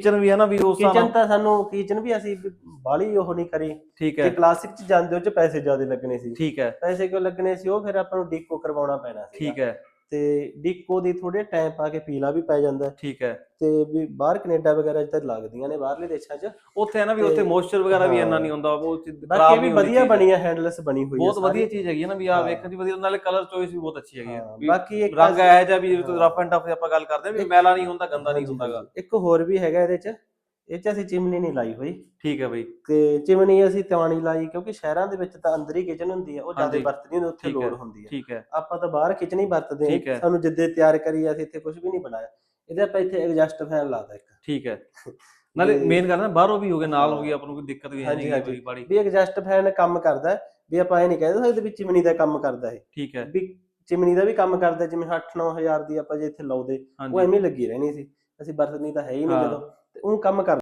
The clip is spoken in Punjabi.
ਕਿਚਨ ਵੀ ਹੈ ਨਾ ਵੀ ਉਸ ਹਿਸਾਬ ਕਿਚਨ ਨਾਲ। ਤਾਂ ਸਾਨੂੰ ਕਿਚਨ ਵੀ ਅਸੀਂ ਬਾਲੀ ਉਹ ਨਹੀਂ ਕਰੀ। ਠੀਕ ਜੇ ਹੈ। ਕਲਾਸਿਕ ਚ ਜਾਂਦੇ ਉਹ ਚ ਪੈਸੇ ਜ਼ਿਆਦਾ ਲੱਗਣੇ ਸੀ। ਠੀਕ ਹੈ। ਪੈਸੇ ਕਿਉਂ ਲੱਗਣੇ ਸੀ? ਉਹ ਫਿਰ ਆਪਾਂ ਨੂੰ ਡੀਕੋ ਕਰਵਾਉਣਾ ਪੈਣਾ ਸੀ ਠੀਕ ਹੈ। ਤੇ ਡੀਕੋ ਦੀ ਥੋੜੇ ਟਾਈਮ ਪਾ ਕੇ ਪੀਲਾ ਵੀ ਪੈ ਜਾਂਦਾ ਠੀਕ ਹੈ ਤੇ ਵੀ ਬਾਹਰ ਕੈਨੇਡਾ ਵਗੈਰਾ ਤਾਂ ਲੱਗਦੀਆਂ ਨੇ ਬਾਹਰਲੇ ਦੇਸ਼ਾਂ 'ਚ ਉੱਥੇ ਹੈ ਨਾ ਵੀ ਉੱਥੇ ਮੋਇਸਚਰ ਵਗੈਰਾ ਵੀ। ਇੰਨਾ ਨਹੀਂ ਹੁੰਦਾ ਉਹ ਖਰਾਬ ਵੀ ਵਧੀਆ। ਬਣੀ ਹੈ ਹੈਂਡਲੈਸ ਬਣੀ ਹੋਈ ਹੈ ਬਹੁਤ। ਵਧੀਆ ਚੀਜ਼ ਹੈਗੀ ਹੈ ਨਾ ਵੀ ਆ। ਵੇਖਣ ਦੀ ਵਧੀਆ ਨਾਲੇ ਕਲਰ ਚੋਇਸ ਵੀ ਬਹੁਤ ਅੱਛੀ ਹੈਗੀ ਹੈ ਬਾਕੀ ਇੱਕ ਰੰਗ ਇਹ ਜਿਹਾ ਵੀ। ਰਫ ਐਂਡ ਟਫ ਆਪਾਂ ਗੱਲ ਕਰਦੇ ਹਾਂ ਵੀ ਮੈਲਾ ਨਹੀਂ ਹੁੰਦਾ ਗੰਦਾ ਨਹੀਂ ਹੁੰਦਾਗਾ। ਇੱਕ ਹੋਰ ਵੀ ਹੈਗਾ ਇਹਦੇ 'ਚ ਇਹ 'ਚ ਅਸੀਂ ਚਿਮਨੀ ਨਹੀਂ ਲਾਈ ਹੋਈ। ਠੀਕ ਹੈ ਬਈ। ਤੇ ਚਿਮਨੀ ਅਸੀਂ ਤਿਵਾਣੀ ਲਾਈ ਕਿਉਂਕਿ ਸ਼ਹਿਰਾਂ ਦੇ ਵਿੱਚ ਤਾਂ ਅੰਦਰ ਹੀ ਕਿਚਨ ਹੁੰਦੀ ਹੈ ਉਹ ਜ਼ਿਆਦਾ ਹਾਂਜੀ। ਵਰਤਦੀ ਨਹੀਂ ਉੱਥੇ ਠੀਕ ਹੈ, ਲੋੜ ਹੁੰਦੀ ਹੈ ਠੀਕ ਹੈ। ਆਪਾਂ ਤਾਂ ਬਾਹਰ ਕਿਚਨ ਹੀ ਵਰਤਦੇ ਠੀਕ ਹੈ। ਹਾਂ ਸਾਨੂੰ ਜਿੱਦੇ ਤਿਆਰ ਕਰੀ ਅਸੀਂ ਇੱਥੇ ਕੁਝ ਵੀ ਨਹੀਂ ਬਣਾਇਆ। ਇਹਦੇ ਆਪਾਂ ਇੱਥੇ ਐਗਜ਼ਾਸਟ ਫੈਨ ਲਾਤਾ ਇੱਕ। ਠੀਕ ਹੈ। ਨਾਲੇ ਤੇ- ਮੇਨ ਗੱਲ ਨਾ ਬਾਹਰੋਂ ਵੀ ਹੋ ਗਿਆ ਨਾਲ ਹੋ ਗਈ ਆਪਾਂ ਨੂੰ ਕੋਈ ਦਿੱਕਤ ਵੀ ਹੈ ਹਾਂਜੀ, ਨਹੀਂ ਹਾਂਜੀ। ਕੋਈ ਬੜੀ ਵੀ ਐਗਜ਼ਾਸਟ ਫੈਨ ਕੰਮ ਕਰਦਾ ਹੈ, ਵੀ ਆਪਾਂ ਇਹ ਨਹੀਂ ਕਹਿ ਸਕਦੇ ਵੀ ਚਿਮਨੀ ਦਾ ਕੰਮ ਕਰਦਾ ਹੈ ਠੀਕ ਹੈ। ਵੀ ਚਿਮਨੀ ਦਾ ਵੀ ਕੰਮ ਕਰਦਾ ਜਿਵੇਂ 8-9000 ਦੀ ਆਪਾਂ ਜੇ ਇੱਥੇ ਲਾਉਦੇ ਉਹ ਹਾਂਜੀ। ਐਵੇਂ ਹੀ ਲੱਗੀ ਰਹਿਣੀ ਸੀ। ਅਸੀਂ ਵਰਤਨੀ ਤਾਂ ਹੈ ਹੀ ਨਹੀਂ ਹਾਂ। ਜਦੋਂ। ਤੇ ਉਹ ਕੰਮ ਕਰ